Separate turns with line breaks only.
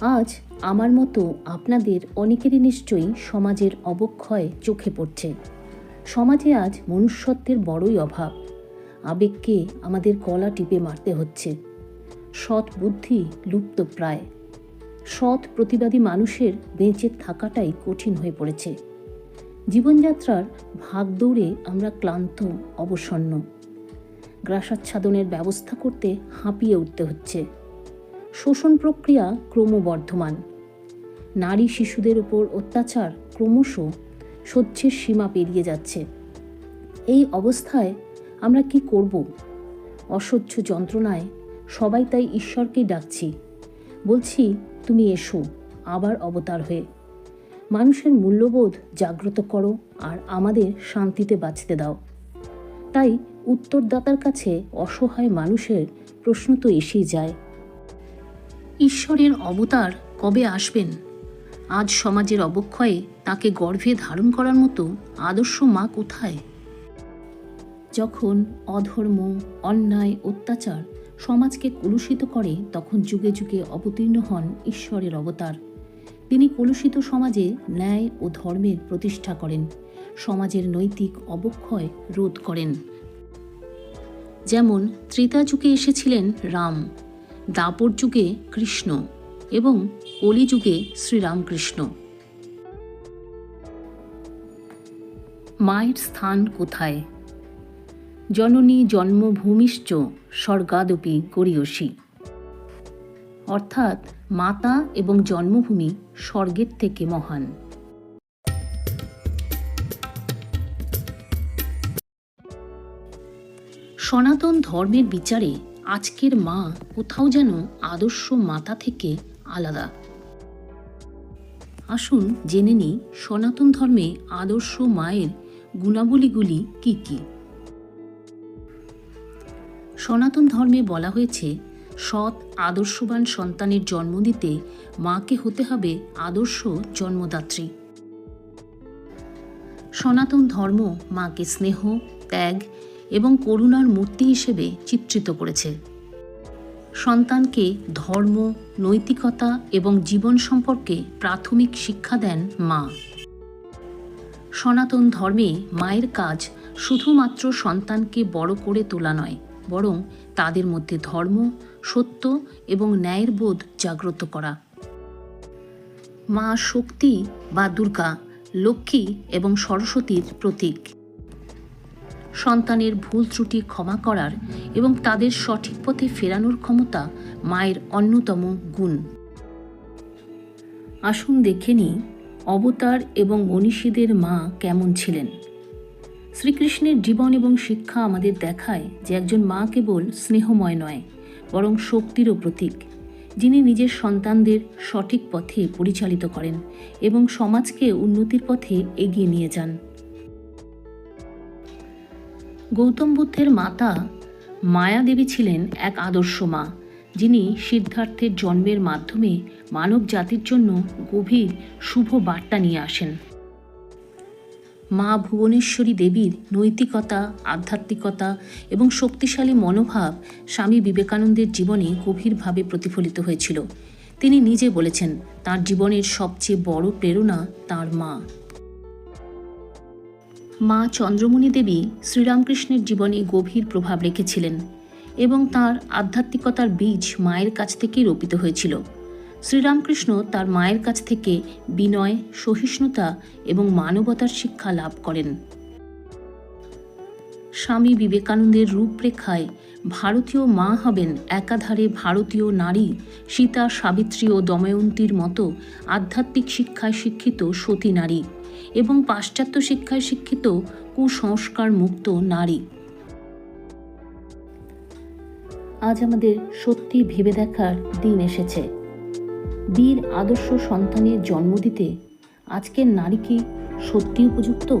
আজ আমার মতো আপনাদের অনেকেরই নিশ্চয়ই সমাজের অবক্ষয় চোখে পড়ছে। সমাজে আজ মনুষ্যত্বের বড়ই অভাব। আবেগকে আমাদের গলা টিপে মারতে হচ্ছে। সৎ বুদ্ধি লুপ্ত প্রায়। সৎ প্রতিবাদী মানুষের বেঁচে থাকাটাই কঠিন হয়ে পড়েছে। জীবনযাত্রার ভাগ দৌড়ে আমরা ক্লান্ত, অবসন্ন। গ্রাসাচ্ছাদনের ব্যবস্থা করতে হাঁপিয়ে উঠতে হচ্ছে। শোষণ প্রক্রিয়া ক্রমবর্ধমান। নারী শিশুদের উপর অত্যাচার ক্রমশ সহ্যের সীমা পেরিয়ে যাচ্ছে। এই অবস্থায় আমরা কি করব? অসহ্য যন্ত্রণায় সবাই তাই ঈশ্বরকেই ডাকছি। বলছি, তুমি এসো, আবার অবতার হয়ে। মানুষের মূল্যবোধ জাগ্রত করো আর আমাদের শান্তিতে বাঁচতে দাও। তাই উত্তরদাতার কাছে অসহায় মানুষের প্রশ্ন তো এসেই যায়। ঈশ্বরের অবতার কবে আসবেন? আজ সমাজের অবক্ষয়ে তাকে গর্ভে ধারণ করার মতো আদর্শ মা কোথায়? যখন অধর্ম, অন্যায়, অত্যাচার সমাজকে কলুষিত করে, তখন যুগে যুগে অবতীর্ণ হন ঈশ্বরের অবতার। তিনি কলুষিত সমাজে ন্যায় ও ধর্মের প্রতিষ্ঠা করেন, সমাজের নৈতিক অবক্ষয় রোধ করেন। যেমন ত্রেতা যুগে এসেছিলেন রাম দাপর যুগে কৃষ্ণ এবং কলিযুগে শ্রীরামকৃষ্ণ। মায়ের স্থান কোথায়? জননী জন্মভূমিশ্চ স্বর্গাদপি গরিয়সী অর্থাৎ মাতা এবং জন্মভূমি স্বর্গের থেকে মহান। সনাতন ধর্মের বিচারে আজকের মা কোথাও যেন আদর্শ মাতা থেকে আলাদা। আসুন জেনে নিই সনাতন ধর্মে আদর্শ মায়ের গুণাবলীগুলি কি কি। সনাতন ধর্মে বলা হয়েছে, সৎ, আদর্শবান সন্তানের জন্ম দিতে মাকে হতে হবে আদর্শ জন্মদাত্রী। সনাতন ধর্ম মাকে স্নেহ, ত্যাগ এবং করুণার মূর্তি হিসেবে চিত্রিত করেছে। সন্তানকে ধর্ম, নৈতিকতা এবং জীবন সম্পর্কে প্রাথমিক শিক্ষা দেন মা। সনাতন ধর্মে মায়ের কাজ শুধুমাত্র সন্তানকে বড় করে তোলা নয়, বরং তাদের মধ্যে ধর্ম, সত্য এবং ন্যায়ের বোধ জাগ্রত করা। মা শক্তি বা দুর্গা, লক্ষ্মী এবং সরস্বতীর প্রতীক। সন্তানের ভুল ত্রুটি ক্ষমা করার এবং তাদের সঠিক পথে ফেরানোর ক্ষমতা মায়ের অন্যতম গুণ। আসুন দেখে নিই অবতার এবং মনীষীদের মা কেমন ছিলেন। শ্রীকৃষ্ণের জীবন এবং শিক্ষা আমাদের দেখায় যে একজন মা কেবল স্নেহময় নয়, বরং শক্তিরও প্রতীক। যিনি নিজের সন্তানদের সঠিক পথে পরিচালিত করেন এবং সমাজকে উন্নতির পথে এগিয়ে নিয়ে যান। গৌতম বুদ্ধের মাতা মায়া দেবী ছিলেন এক আদর্শ মা, যিনি সিদ্ধার্থের জন্মের মাধ্যমে মানব জাতির জন্য গভীর শুভ বার্তা নিয়ে আসেন। মা ভুবনেশ্বরী দেবীর নৈতিকতা, আধ্যাত্মিকতা এবং শক্তিশালী মনোভাব স্বামী বিবেকানন্দের জীবনে গভীরভাবে প্রতিফলিত হয়েছিল। তিনি নিজে বলেছেন, তার জীবনের সবচেয়ে বড় প্রেরণা তার মা। মা চন্দ্রমণি দেবী শ্রীরামকৃষ্ণের জীবনে গভীর প্রভাব রেখেছিলেন এবং তার আধ্যাত্মিকতার বীজ মায়ের কাছ থেকেই রোপিত হয়েছিল। শ্রীরামকৃষ্ণ তার মায়ের কাছ থেকে বিনয়, সহিষ্ণুতা এবং মানবতার শিক্ষা লাভ করেন। স্বামী বিবেকানন্দের রূপরেখায় ভারতীয় মা হবেন একাধারে ভারতীয় নারী সীতা, সাবিত্রী ও দময়ন্তীর মতো আধ্যাত্মিক শিক্ষায় শিক্ষিত সতী নারী। এবং পাশ্চাত্য শিক্ষায় শিক্ষিত কুসংস্কার মুক্ত নারী। আজ আমাদের সত্যি ভেবে দেখার দিন এসেছে। বীর আদর্শ সন্তানের জন্ম দিতে আজকের নারী কি সত্যি উপযুক্ত?